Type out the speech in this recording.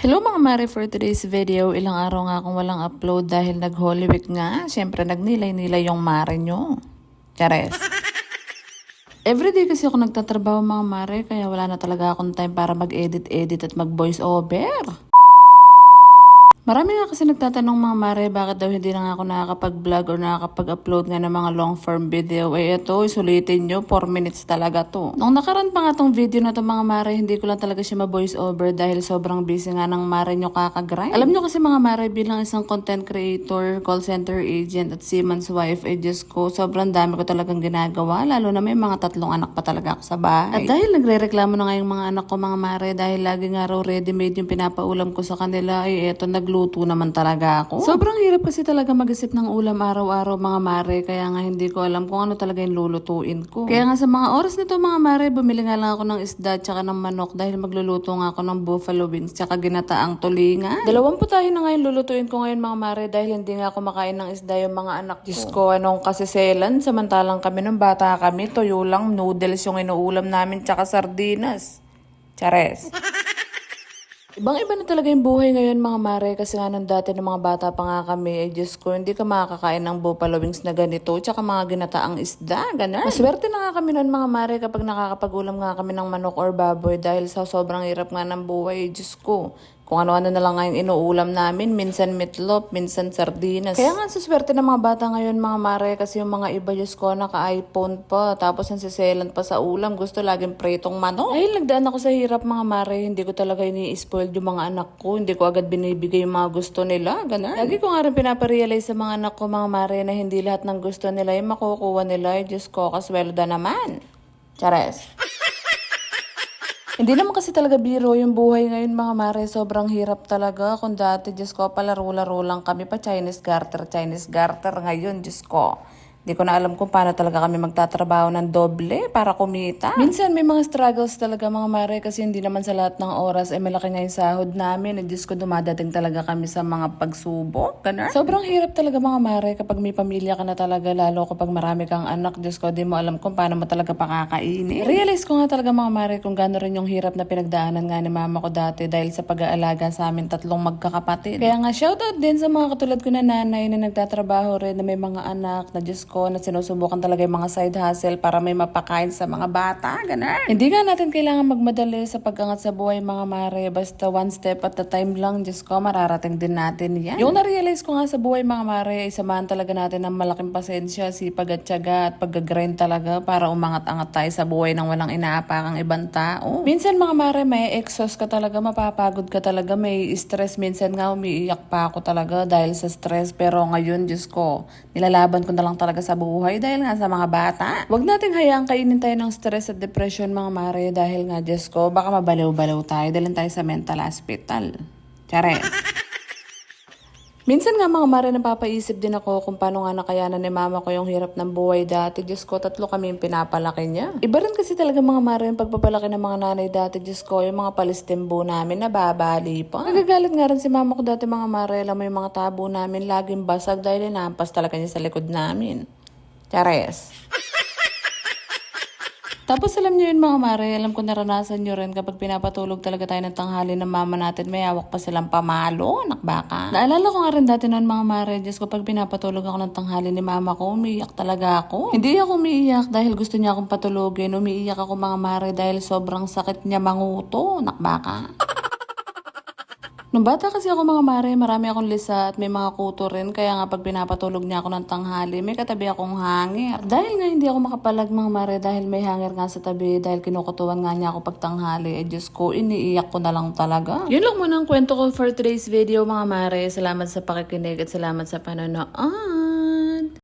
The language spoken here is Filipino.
Hello mga Mare for today's video. Ilang araw nga akong walang upload dahil nag-Holy Week nga. Siyempre nagnilay-nilay yung Mare nyo. Chares. Everyday kasi ako nagtatrabaho mga Mare kaya wala na talaga akong time para mag-edit-edit at mag-voice over. Marami nga kasi nagtatanong mga mare bakit daw hindi na ako nakakapag-vlog or nakakapag-upload nga ng mga long form video. Eh ito, isulitin nyo, 4 minutes talaga to. Nung nakaraan pa nga tong video na to mga mare, hindi ko lang talaga siya ma-voice over dahil sobrang busy nga ng mare nyo kakagrind. Alam nyo kasi mga mare bilang isang content creator, call center agent at seaman's wife, eh Diyos ko, sobrang dami ko talagang ginagawa. Lalo na may mga tatlong anak pa talaga ako sa bahay. At dahil nagre-reklamo na nga yung mga anak ko mga mare dahil lagi nga raw ready-made yung pinapaulam ko sa kanila, eh eto nagluto naman talaga ako. Sobrang hirap kasi talaga mag-isip ng ulam araw-araw mga mare, kaya nga hindi ko alam kung ano talaga yung lulutuin ko. Kaya nga sa mga oras na to mga mare, bumili nga lang ako ng isda tsaka ng manok dahil magluluto nga ako ng buffalo wings tsaka ginataang tulingan. Dalawang putahe na ngayon lulutuin ko ngayon mga mare dahil hindi nga ako makain ng isda yung mga anak ko. Diyos ko, anong kasiselan, samantalang kami nung bata kami, toyo lang, noodles yung inuulam namin tsaka sardinas. Chares. Ibang iba na talaga yung buhay ngayon mga mare kasi nga nung dati ng mga bata pa nga kami, ay Diyos ko, hindi ka makakakain ng buffalo wings na ganito, tsaka mga ginataang isda, ganun. Maswerte na nga kami noon mga mare kapag nakakapagulam nga kami ng manok or baboy dahil sa sobrang hirap nga ng buhay, ay Diyos ko. Kung ano-ano na lang nga yung inuulam namin, minsan meatloaf, minsan sardinas. Kaya nga sa swerte ng mga bata ngayon mga mare kasi yung mga iba Diyos ko naka-iPhone pa tapos ang siselan pa sa ulam gusto laging pretong manok. Dahil nagdaan ako sa hirap mga mare, hindi ko talaga ini-spoiled yung mga anak ko, hindi ko agad binibigay yung mga gusto nila, ganun. Lagi ko nga rin pinaparealize sa mga anak ko mga mare na hindi lahat ng gusto nila yung makukuha nila, ay Diyos ko, kaswelda naman. Chares. Hindi naman kasi talaga biro yung buhay ngayon mga mare. Sobrang hirap talaga. Kung dati, Diyos ko, palaro-laro lang kami pa Chinese garter, Chinese garter. Ngayon, Diyos ko, hindi ko na alam kung paano talaga kami magtatrabaho ng doble para kumita. Minsan may mga struggles talaga mga mare kasi hindi naman sa lahat ng oras ay malaki nga yung sahod namin. Eh, Diyos ko dumadating talaga kami sa mga pagsubok. Ganun. Sobrang hirap talaga mga mare kapag may pamilya ka na talaga lalo kapag marami kang anak. Diyos ko, di mo alam kung paano mo talaga pakakainin. Realize ko nga talaga mga mare kung gaano rin yung hirap na pinagdaanan nga ni mama ko dati dahil sa pag-aalaga sa amin tatlong magkakapatid. Kaya nga shoutout din sa mga katulad ko na nanay na nagtatrabaho rin na may mga anak na Diyos ko na sinusubukan talaga yung mga side hustle para may mapakain sa mga bata. Ganun. Hindi nga natin kailangan magmadali sa pag-angat sa buhay mga mare. Basta one step at a time lang. Diyos ko, mararating din natin yan. Yung na-realize ko nga sa buhay mga mare, ay samahan talaga natin ng malaking pasensya, sipag at tiyaga at pag-grind talaga para umangat-angat tayo sa buhay ng walang inaapakang ibang tao. Minsan mga mare, may exhaust ka talaga, mapapagod ka talaga, may stress. Minsan nga umiiyak pa ako talaga dahil sa stress. Pero ngayon, Diyos ko, nilalaban ko na lang talaga sa buhay dahil nga sa mga bata. Huwag nating hayaang kainin tayo ng stress at depression mga mare dahil nga, Diyos ko, baka mabalaw-balaw tayo. Dalhin tayo sa mental hospital. Chares. Minsan nga mga mare napapaisip din ako kung paano nga nakayanan ni mama ko yung hirap ng buhay dati. Diyos ko, tatlo kami yung pinapalaki niya. Iba rin kasi talaga mga mare yung pagpapalaki ng mga nanay dati. Diyos ko, yung mga palistimbo namin nababali pa. Nagagalit nga rin si mama ko dati mga mare. Alam mo yung mga tabo namin laging basag dahil inampas talaga niya sa likod namin. Chares. Tapos alam niyo yun mga mare, alam ko naranasan niyo rin kapag pinapatulog talaga tayo ng tanghali ng mama natin, may hawak pa silang pamalo, nakbaka. Naalala ko nga rin dati noon mga mare, Diyos ko pag pinapatulog ako ng tanghali ni mama ko, umiiyak talaga ako. Hindi ako umiiyak dahil gusto niya akong patulogin, umiiyak ako mga mare dahil sobrang sakit niya manguto, nakbaka. Nung bata kasi ako mga mare, marami akong lisa at may mga kuto rin. Kaya nga pag pinapatulog niya ako ng tanghali, may katabi akong hangir. Dahil nga hindi ako makapalag mga mare dahil may hangir nga sa tabi, dahil kinukutuwan nga niya ako pag tanghali. Eh Diyos ko, iniiyak ko na lang talaga. Yun lang muna ang kwento ko for today's video mga mare. Salamat sa pakikinig at salamat sa panonood.